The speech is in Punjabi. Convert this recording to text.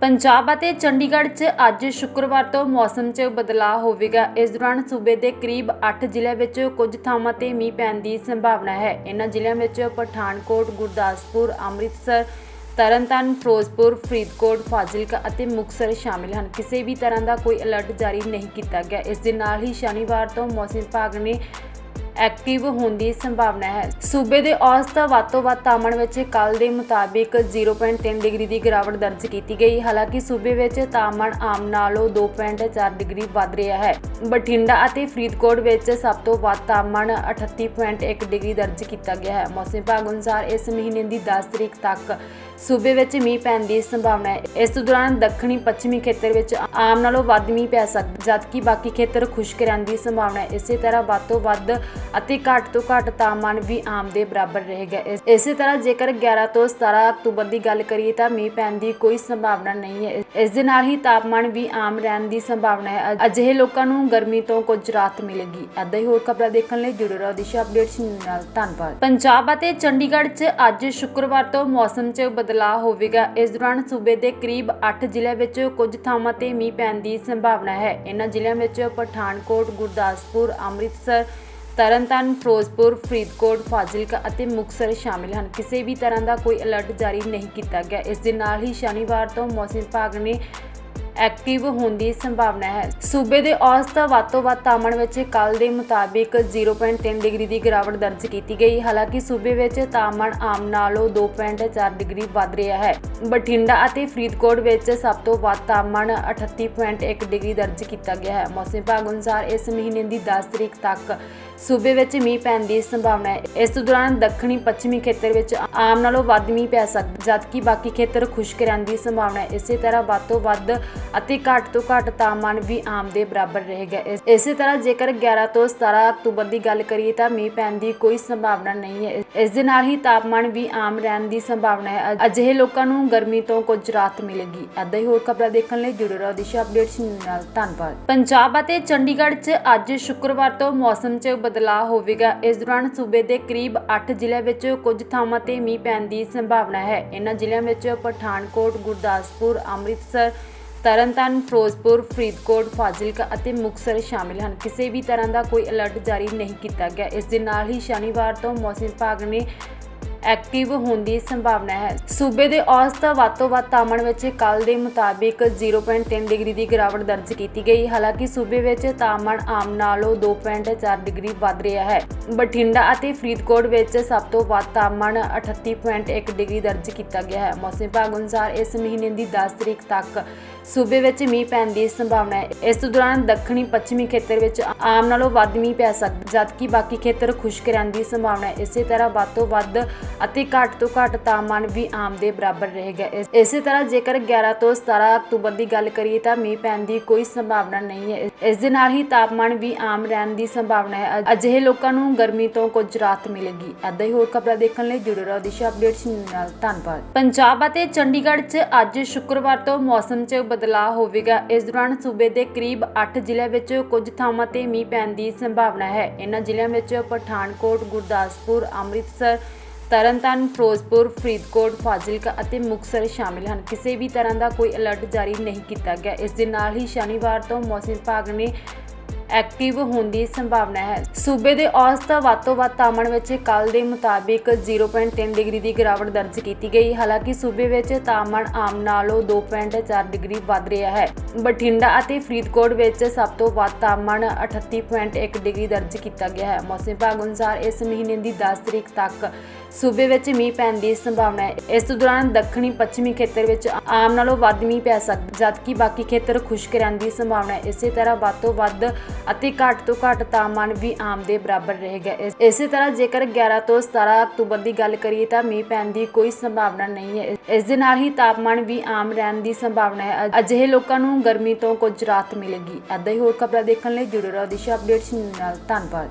ਪੰਜਾਬ ਅਤੇ ਚੰਡੀਗੜ੍ਹ 'ਚ ਅੱਜ ਸ਼ੁੱਕਰਵਾਰ ਤੋਂ ਮੌਸਮ 'ਚ ਬਦਲਾਅ ਹੋਵੇਗਾ। ਇਸ ਦੌਰਾਨ ਸੂਬੇ ਦੇ ਕਰੀਬ 8 ਜ਼ਿਲ੍ਹਿਆਂ ਵਿੱਚ ਕੁਝ ਥਾਵਾਂ ਤੇ ਮੀਂਹ ਪੈਣ ਦੀ ਸੰਭਾਵਨਾ ਹੈ। ਇਨ੍ਹਾਂ ਜ਼ਿਲ੍ਹਿਆਂ ਵਿੱਚ ਪਠਾਨਕੋਟ, ਗੁਰਦਾਸਪੁਰ, ਅੰਮ੍ਰਿਤਸਰ, ਤਰਨਤਾਰਨ, ਫਿਰੋਜ਼ਪੁਰ, ਫਰੀਦਕੋਟ, ਫਾਜ਼ਿਲਕਾ ਅਤੇ ਮੁਕਤਸਰ ਸ਼ਾਮਿਲ ਹਨ। ਕਿਸੇ ਵੀ ਤਰ੍ਹਾਂ ਦਾ ਕੋਈ ਅਲਰਟ ਜਾਰੀ ਨਹੀਂ ਕੀਤਾ ਗਿਆ। ਇਸ ਦੇ ਨਾਲ ਹੀ ਸ਼ਨੀਵਾਰ ਤੋਂ ਮੌਸਮ ਵਿਭਾਗ ਨੇ ਐਕਟਿਵ ਹੋਣ ਦੀ ਸੰਭਾਵਨਾ ਹੈ। ਸੂਬੇ ਦੇ ਔਸਤ ਵੱਧ ਤੋਂ ਵੱਧ ਤਾਪਮਾਨ ਵਿੱਚ ਕੱਲ ਦੇ ਮੁਤਾਬਿਕ 0.3 ਡਿਗਰੀ ਦੀ ਗਿਰਾਵਟ ਦਰਜ ਕੀਤੀ ਗਈ। ਹਾਲਾਂਕਿ ਸੂਬੇ ਵਿੱਚ ਤਾਪਮਾਨ ਆਮ ਨਾਲੋਂ 2.4 ਡਿਗਰੀ ਵੱਧ ਰਿਹਾ ਹੈ। ਬਠਿੰਡਾ ਅਤੇ ਫਰੀਦਕੋਟ ਵਿੱਚ ਸਭ ਤੋਂ ਵੱਧ ਤਾਪਮਾਨ 38.1 ਡਿਗਰੀ ਦਰਜ ਕੀਤਾ ਗਿਆ ਹੈ। ਮੌਸਮ ਵਿਭਾਗ ਅਨੁਸਾਰ ਇਸ ਮਹੀਨੇ ਦੀ 10 ਤਰੀਕ ਤੱਕ ਸੂਬੇ ਵਿੱਚ ਮੀਂਹ ਪੈਣ ਦੀ ਸੰਭਾਵਨਾ ਹੈ। ਇਸ ਦੌਰਾਨ ਦੱਖਣੀ, ਪੱਛਮੀ ਖੇਤਰ ਵਿੱਚ ਆਮ ਨਾਲੋਂ ਵੱਧ ਮੀਂਹ ਪੈ ਸਕਦਾ ਜਦਕਿ ਬਾਕੀ ਖੇਤਰ ਖੁਸ਼ਕ ਰਹਿਣ ਦੀ ਸੰਭਾਵਨਾ ਹੈ। ਇਸੇ ਤਰ੍ਹਾਂ ਵੱਧ ਤੋਂ ਵੱਧ ਅਤੇ ਘੱਟ ਤੋਂ ਘੱਟ ਤਾਪਮਾਨ ਵੀ ਆਮ ਦੇ ਬਰਾਬਰ ਰਹੇਗਾ। ਇਸੇ ਤਰ੍ਹਾਂ ਜੇਕਰ 11 ਤੋਂ 17 ਅਕਤੂਬਰ ਦੀ ਗੱਲ ਕਰੀਏ ਤਾਂ ਮੀਂਹ ਪੈਣ ਦੀ ਕੋਈ ਸੰਭਾਵਨਾ ਨਹੀਂ ਹੈ। ਇਸ ਦੇ ਨਾਲ ਹੀ ਤਾਪਮਾਨ ਵੀ ਆਮ ਰਹਿਣ ਦੀ ਸੰਭਾਵਨਾ ਹੈ। ਅਜਿਹੇ ਲੋਕਾਂ ਨੂੰ ਗਰਮੀ ਤੋਂ ਕੁਝ ਰਾਹਤ ਮਿਲੇਗੀ। ਏਦਾਂ ਹੀ ਹੋਰ ਖਬਰਾਂ ਦੇਖਣ ਲਈ ਜੁੜੇ ਰਹੋ ਦਿਸ਼ਾ ਅਪਡੇਟਸ ਨਾਲ। ਧੰਨਵਾਦ। ਪੰਜਾਬ ਅਤੇ ਚੰਡੀਗੜ੍ਹ 'ਚ ਅੱਜ ਸ਼ੁੱਕਰਵਾਰ ਤੋਂ ਮੌਸਮ 'ਚ ਬਦਲਾਅ ਹੋਵੇਗਾ। ਇਸ ਦੌਰਾਨ ਸੂਬੇ ਦੇ ਕਰੀਬ 8 ਜ਼ਿਲ੍ਹਿਆਂ ਵਿੱਚ ਕੁਝ ਥਾਵਾਂ ਤੇ ਮੀਂਹ ਪੈਣ ਦੀ ਸੰਭਾਵਨਾ ਹੈ। ਇਹਨਾਂ ਜ਼ਿਲ੍ਹਿਆਂ ਵਿੱਚ ਪਠਾਨਕੋਟ, ਗੁਰਦਾਸਪੁਰ, ਅੰਮ੍ਰਿਤਸਰ, ਤਰਨਤਾਰਨ, ਫਿਰੋਜ਼ਪੁਰ, ਫਰੀਦਕੋਟ, ਫਾਜ਼ਿਲਕਾ ਅਤੇ ਮੁਕਤਸਰ ਸ਼ਾਮਿਲ ਹਨ। ਕਿਸੇ ਵੀ ਤਰ੍ਹਾਂ ਦਾ ਕੋਈ ਅਲਰਟ ਜਾਰੀ ਨਹੀਂ ਕੀਤਾ ਗਿਆ। ਇਸ ਦੇ ਨਾਲ ਹੀ ਸ਼ਨੀਵਾਰ ਤੋਂ ਮੌਸਮ ਵਿਭਾਗ ਨੇ ਐਕਟਿਵ ਹੋਣ ਦੀ ਸੰਭਾਵਨਾ ਹੈ। ਸੂਬੇ ਦੇ ਔਸਤ ਵੱਧ ਤੋਂ ਵੱਧ ਤਾਪਮਾਨ ਵਿੱਚ ਕੱਲ ਦੇ ਮੁਤਾਬਿਕ 0.3 ਡਿਗਰੀ ਦੀ ਗਿਰਾਵਟ ਦਰਜ ਕੀਤੀ ਗਈ। ਹਾਲਾਂਕਿ ਸੂਬੇ ਵਿੱਚ ਤਾਪਮਾਨ ਆਮ ਨਾਲੋਂ 2.4 ਡਿਗਰੀ ਵੱਧ ਰਿਹਾ ਹੈ। ਬਠਿੰਡਾ ਅਤੇ ਫਰੀਦਕੋਟ ਵਿੱਚ ਸਭ ਤੋਂ ਵੱਧ ਤਾਪਮਾਨ 38.1 ਡਿਗਰੀ ਦਰਜ ਕੀਤਾ ਗਿਆ ਹੈ। ਮੌਸਮ ਵਿਭਾਗ ਅਨੁਸਾਰ ਇਸ ਮਹੀਨੇ ਦੀ 10 ਤਰੀਕ ਤੱਕ ਸੂਬੇ ਵਿੱਚ ਮੀਂਹ ਪੈਣ ਦੀ ਸੰਭਾਵਨਾ ਹੈ। ਇਸ ਦੌਰਾਨ ਦੱਖਣੀ ਪੱਛਮੀ ਖੇਤਰ ਵਿੱਚ ਆਮ ਨਾਲੋਂ ਵੱਧ ਮੀਂਹ ਪੈ ਸਕਦਾ ਜਦਕਿ ਬਾਕੀ ਖੇਤਰ ਖੁਸ਼ਕ ਰਹਿਣ ਦੀ ਸੰਭਾਵਨਾ ਹੈ। ਇਸੇ ਤਰ੍ਹਾਂ ਵੱਧ ਤੋਂ ਵੱਧ ਅਤੇ ਘੱਟ ਤੋਂ ਘੱਟ ਤਾਪਮਾਨ ਵੀ ਆਮ ਦੇ ਬਰਾਬਰ ਰਹੇਗਾ ਇਸੇ ਤਰ੍ਹਾਂ ਜੇਕਰ 11 ਤੋਂ 17 ਅਕਤੂਬਰ ਦੀ ਗੱਲ ਕਰੀਏ ਤਾਂ ਮੀਂਹ ਪੈਣ ਦੀ ਕੋਈ ਸੰਭਾਵਨਾ ਨਹੀਂ ਹੈ। ਇਸ ਦੇ ਨਾਲ ਹੀ ਤਾਪਮਾਨ ਵੀ ਆਮ ਰਹਿਣ ਦੀ ਸੰਭਾਵਨਾ ਹੈ। ਅਜਿਹੇ ਲੋਕਾਂ ਨੂੰ ਗਰਮੀ ਤੋਂ ਕੁਝ ਰਾਹਤ ਮਿਲੇਗੀ। ਏਦਾਂ ਹੀ ਹੋਰ ਖਬਰਾਂ ਦੇਖਣ ਲਈ ਜੁੜੇ ਰਹੋ ਦਿਸ਼ਾ ਅਪਡੇਟਸ ਨਾਲ। ਧੰਨਵਾਦ। ਪੰਜਾਬ ਅਤੇ ਚੰਡੀਗੜ੍ਹ 'ਚ ਅੱਜ ਸ਼ੁੱਕਰਵਾਰ ਤੋਂ ਮੌਸਮ 'ਚ ਬਦਲਾਅ ਹੋਵੇਗਾ। ਇਸ ਦੌਰਾਨ ਸੂਬੇ ਦੇ ਕਰੀਬ 8 ਜ਼ਿਲ੍ਹਿਆਂ ਵਿੱਚ ਕੁਝ ਥਾਵਾਂ ਤੇ ਮੀਂਹ ਪੈਣ ਦੀ ਸੰਭਾਵਨਾ ਹੈ। ਇਹਨਾਂ ਜ਼ਿਲ੍ਹਿਆਂ ਵਿੱਚ ਪਠਾਨਕੋਟ, ਗੁਰਦਾਸਪੁਰ, ਅੰਮ੍ਰਿਤਸਰ ਤਰਨਤਾਰਨ, ਫਿਰੋਜ਼ਪੁਰ, ਫਰੀਦਕੋਟ, ਫਾਜ਼ਿਲਕਾ ਅਤੇ ਮੁਕਤਸਰ ਸ਼ਾਮਿਲ ਹਨ। ਕਿਸੇ ਵੀ ਤਰ੍ਹਾਂ ਦਾ ਕੋਈ ਅਲਰਟ ਜਾਰੀ ਨਹੀਂ ਕੀਤਾ ਗਿਆ। ਇਸ ਦੇ ਨਾਲ ਹੀ ਸ਼ਨੀਵਾਰ ਤੋਂ ਮੌਸਮ ਵਿਭਾਗ ਨੇ ਐਕਟਿਵ ਹੋਣ ਦੀ ਸੰਭਾਵਨਾ ਹੈ। ਸੂਬੇ ਦੇ ਔਸਤ ਵੱਧ ਤੋਂ ਵੱਧ ਤਾਪਮਾਨ ਵਿੱਚ ਕੱਲ ਦੇ ਮੁਤਾਬਿਕ 0.3 ਡਿਗਰੀ ਦੀ ਗਿਰਾਵਟ ਦਰਜ ਕੀਤੀ ਗਈ। ਹਾਲਾਂਕਿ ਸੂਬੇ ਵਿੱਚ ਤਾਪਮਾਨ ਆਮ ਨਾਲੋਂ 2.4 ਡਿਗਰੀ ਵੱਧ ਰਿਹਾ ਹੈ। ਬਠਿੰਡਾ ਅਤੇ ਫਰੀਦਕੋਟ ਵਿੱਚ ਸਭ ਤੋਂ ਵੱਧ ਤਾਪਮਾਨ 38.1 ਡਿਗਰੀ ਦਰਜ ਕੀਤਾ ਗਿਆ ਹੈ। ਮੌਸਮ ਵਿਭਾਗ ਅਨੁਸਾਰ ਇਸ ਮਹੀਨੇ ਦੀ 10 ਤਰੀਕ ਤੱਕ ਸੂਬੇ ਵਿੱਚ ਮੀਂਹ ਪੈਣ ਦੀ ਸੰਭਾਵਨਾ ਹੈ। ਇਸ ਦੌਰਾਨ ਦੱਖਣੀ ਪੱਛਮੀ ਖੇਤਰ ਵਿੱਚ ਆਮ ਨਾਲੋਂ ਵੱਧ ਮੀਂਹ ਪੈ ਸਕਦਾ ਜਦਕਿ ਬਾਕੀ ਖੇਤਰ ਖੁਸ਼ਕ ਰਹਿਣ ਦੀ ਸੰਭਾਵਨਾ ਹੈ। ਇਸੇ ਤਰ੍ਹਾਂ ਵੱਧ ਤੋਂ ਵੱਧ ਅਤੇ ਘੱਟ ਤੋਂ ਘੱਟ ਤਾਪਮਾਨ ਵੀ ਆਮ ਦੇ ਬਰਾਬਰ ਰਹੇਗਾ। ਇਸੇ ਤਰ੍ਹਾਂ ਜੇਕਰ 11 ਤੋਂ 17 ਅਕਤੂਬਰ ਦੀ ਗੱਲ ਕਰੀਏ ਤਾਂ ਮੀਂਹ ਪੈਣ ਦੀ ਕੋਈ ਸੰਭਾਵਨਾ ਨਹੀਂ ਹੈ। ਇਸ ਦੇ ਨਾਲ ਹੀ ਤਾਪਮਾਨ ਵੀ ਆਮ ਰਹਿਣ ਦੀ ਸੰਭਾਵਨਾ ਹੈ। ਅਜਿਹੇ ਲੋਕਾਂ ਨੂੰ ਗਰਮੀ ਤੋਂ ਕੁਝ ਰਾਹਤ ਮਿਲੇਗੀ। ਏਦਾਂ ਹੀ ਹੋਰ ਖਬਰਾਂ ਦੇਖਣ ਲਈ ਜੁੜੇ ਰਹੋ ਦਿਸ਼ਾ ਅਪਡੇਟਸ ਨਾਲ। ਧੰਨਵਾਦ। ਪੰਜਾਬ ਅਤੇ ਚੰਡੀਗੜ੍ਹ 'ਚ ਅੱਜ ਸ਼ੁੱਕਰਵਾਰ ਤੋਂ ਮੌਸਮ 'ਚ ਬਦਲਾਅ ਹੋਵੇਗਾ। ਇਸ ਦੌਰਾਨ ਸੂਬੇ ਦੇ ਕਰੀਬ 8 ਜ਼ਿਲ੍ਹਿਆਂ ਵਿੱਚ ਕੁਝ ਥਾਵਾਂ ਤੇ ਮੀਂਹ ਪੈਣ ਦੀ ਸੰਭਾਵਨਾ ਹੈ। ਇਹਨਾਂ ਜ਼ਿਲ੍ਹਿਆਂ ਵਿੱਚ ਪਠਾਨਕੋਟ, ਗੁਰਦਾਸਪੁਰ, ਅੰਮ੍ਰਿਤਸਰ ਤਰਨਤਾਰਨ, ਫਿਰੋਜ਼ਪੁਰ, ਫਰੀਦਕੋਟ, ਫਾਜ਼ਿਲਕਾ ਅਤੇ ਮੁਕਤਸਰ ਸ਼ਾਮਿਲ ਹਨ। ਕਿਸੇ ਵੀ ਤਰ੍ਹਾਂ ਦਾ ਕੋਈ ਅਲਰਟ ਜਾਰੀ ਨਹੀਂ ਕੀਤਾ ਗਿਆ। ਇਸ ਦੇ ਨਾਲ ਹੀ ਸ਼ਨੀਵਾਰ ਤੋਂ ਮੌਸਮ ਵਿਭਾਗ ਨੇ ਐਕਟਿਵ ਹੋਣ ਦੀ ਸੰਭਾਵਨਾ ਹੈ। ਸੂਬੇ ਦੇ ਔਸਤ ਵੱਧ ਤੋਂ ਵੱਧ ਤਾਪਮਾਨ ਵਿੱਚ ਕੱਲ ਦੇ ਮੁਤਾਬਿਕ 0.3 ਡਿਗਰੀ ਦੀ ਗਿਰਾਵਟ ਦਰਜ ਕੀਤੀ ਗਈ। ਹਾਲਾਂਕਿ ਸੂਬੇ ਵਿੱਚ ਤਾਪਮਾਨ ਆਮ ਨਾਲੋਂ 2.4 ਡਿਗਰੀ ਵੱਧ ਰਿਹਾ ਹੈ। ਬਠਿੰਡਾ ਅਤੇ ਫਰੀਦਕੋਟ ਵਿੱਚ ਸਭ ਤੋਂ ਵੱਧ ਤਾਪਮਾਨ 38.1 ਡਿਗਰੀ ਦਰਜ ਕੀਤਾ ਗਿਆ ਹੈ। ਮੌਸਮ ਵਿਭਾਗ ਅਨੁਸਾਰ ਇਸ ਮਹੀਨੇ ਦੀ 10 ਤਰੀਕ ਤੱਕ ਸੂਬੇ ਵਿੱਚ ਮੀਂਹ ਪੈਣ ਦੀ ਸੰਭਾਵਨਾ ਹੈ। ਇਸ ਦੌਰਾਨ ਦੱਖਣੀ ਪੱਛਮੀ ਖੇਤਰ ਵਿੱਚ ਆਮ ਨਾਲੋਂ ਵੱਧ ਮੀਂਹ ਪੈ ਸਕਦਾ ਜਦਕਿ ਬਾਕੀ ਖੇਤਰ ਖੁਸ਼ਕ ਰਹਿਣ ਦੀ ਸੰਭਾਵਨਾ ਹੈ। ਇਸੇ ਤਰ੍ਹਾਂ ਵੱਧ ਤੋਂ ਵੱਧ ਅਤੇ ਘੱਟ ਤੋਂ ਘੱਟ ਤਾਪਮਾਨ ਵੀ ਆਮ ਦੇ ਬਰਾਬਰ ਰਹੇਗਾ। ਇਸੇ ਤਰ੍ਹਾਂ ਜੇਕਰ 11 ਤੋਂ 17 ਅਕਤੂਬਰ ਦੀ ਗੱਲ ਕਰੀਏ ਤਾਂ ਮੀਂਹ ਪੈਣ ਦੀ ਕੋਈ ਸੰਭਾਵਨਾ ਨਹੀਂ ਹੈ। ਇਸ ਦੇ ਨਾਲ ਹੀ ਤਾਪਮਾਨ ਵੀ ਆਮ ਰਹਿਣ ਦੀ ਸੰਭਾਵਨਾ ਹੈ। ਅਜਿਹੇ ਲੋਕਾਂ ਨੂੰ ਗਰਮੀ ਤੋਂ ਕੁਝ ਰਾਹਤ ਮਿਲੇਗੀ। ਏਦਾਂ ਹੀ ਹੋਰ ਖਬਰਾਂ ਦੇਖਣ ਲਈ ਜੁੜੇ ਰਹੋ ਦਿਸ਼ਾ ਅਪਡੇਟਸ ਨਾਲ। ਧੰਨਵਾਦ।